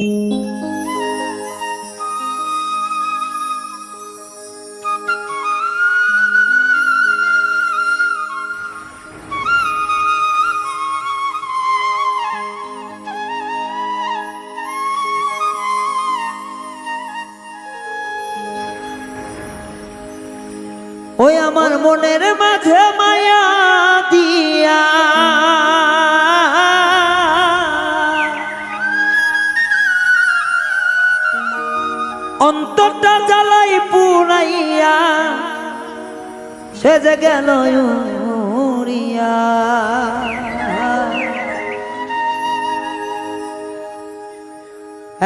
ওই আমার মনের মাঝে মায়া দিয়া অন্তরটা জ্বালাই পুরাইয়া সে যে গেল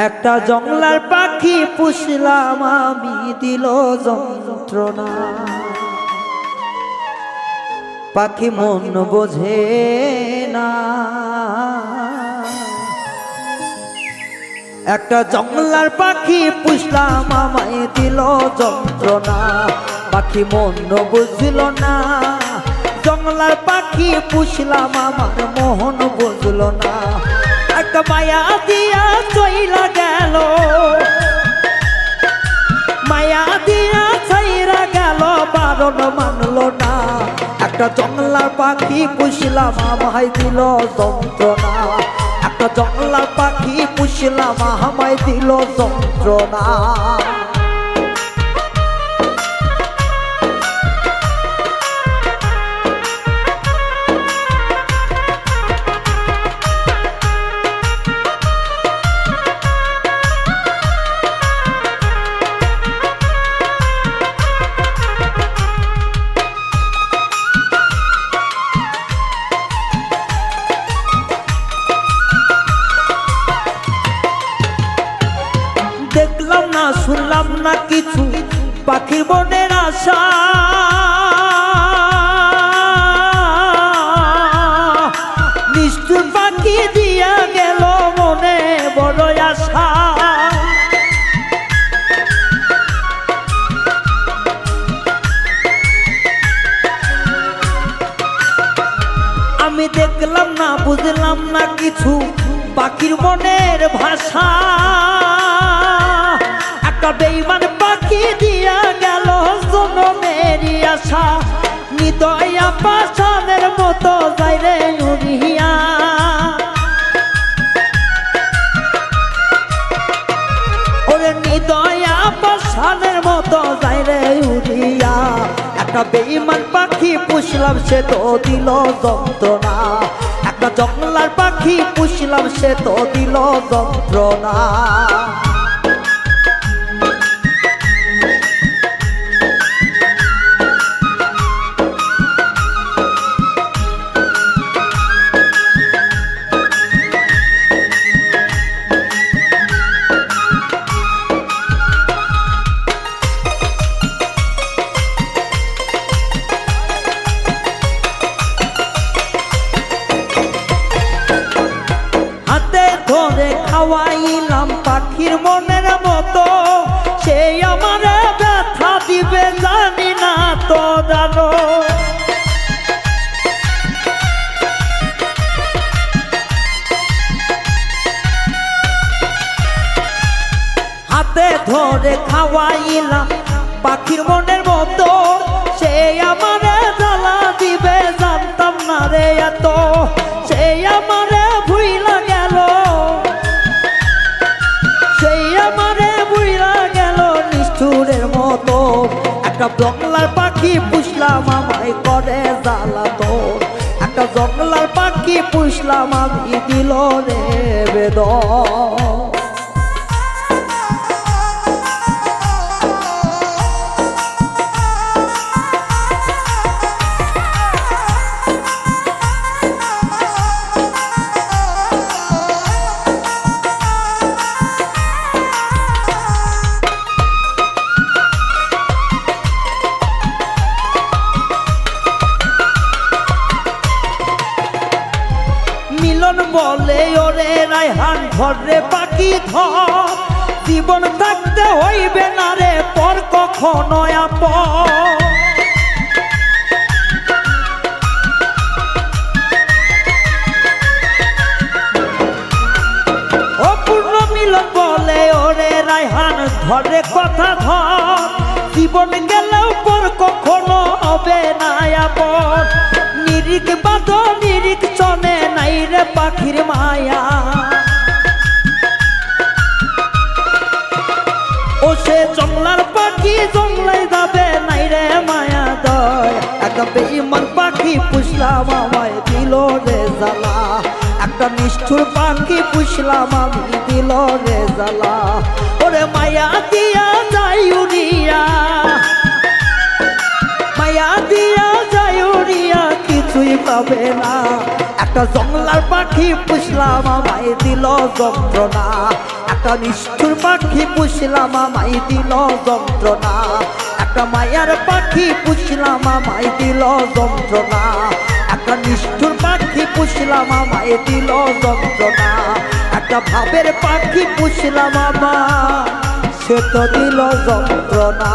একটা জংলার পাখি পুষলাম আমি, দিল যন্ত্রণা। পাখি মন বোঝে না। একটা জঙ্গলার পাখি পুষলাম, আমায় দিল যন্ত্রণা। পাখি মন বুঝল না, জঙ্গলার পাখি পুষলাম, আমার মোহন বুঝল না। একটা মায়া দিয়া চইলা গেল, মায়া দিয়া ছাইরা গেল, বারণ মানলো না। একটা জঙ্গলার পাখি পুষলাম, আমায় দিল যন্ত্রণা। একটা জংলার পাখি পুষলাম আমায় দিল যন্ত্রণা। না না কিছু পাখির মনের আশা। নিষ্ঠুর পাখি দিয়া গেল মনে বড় আশা। আমি দেখলাম না, বুঝলাম না কিছু পাখির মনের ভাষা। একটা বেইমান পাখি দিয়া গেল জনমেরই আশা। নিদয়া পাশানের মতো যাই রে উড়িয়া ওরে নিদয়া পাশানের মতো যাই রে উড়িয়া একটা বেইমান পাখি পুষলাম সে তো দিল যন্ত্রণা। একটা জঙ্গলার পাখি পুষলাম সে তো দিল যন্ত্রণা। ধরে খাওয়াইলাম পাখির মনের মতো। সেই আমার ব্যথা দিবে জানি না তো জানো। হাতে ধরে খাওয়াইলাম পাখির মনের মতো। সে আমার একটা জঙ্গলার পাখি পুষলাম আমায় করে জ্বালা তোর। একটা জঙ্গলার পাখি পুষলাম আমি, দিল রে বেদন ধরে পাখি ধর, জীবন থাকতে হইবে না রে, পর কখনো আপন। অপূর্ণ কথা ধর, জীবন গেলেও পর কখনো হবে না আপন। বাদ নিরিক চনে, নাই রে পাখির বেইমান পাখি পুষলাম আমায় দিল রে জ্বালা। একটা নিষ্ঠুর পাখি পুষলাম আমি, দিল রে জ্বালা। ওরে মায়া দিয়া যাই মায়া দিয়া উড়িয়া কিছুই পাবে না। একটা জংলার পাখি পুষলাম আমায়, দিল যন্ত্রণা। একটা নিষ্ঠুর পাখি পুষলাম আমায়, দিল যন্ত্রণা। একটা মায়ার পাখি পুষলাম, আমায় দিল যন্ত্রণা। একটা নিষ্ঠুর পাখি পুষলাম, আমায় দিল যন্ত্রণা। একটা ভাবের পাখি পুষলাম আমার সে তো দিল যন্ত্রণা।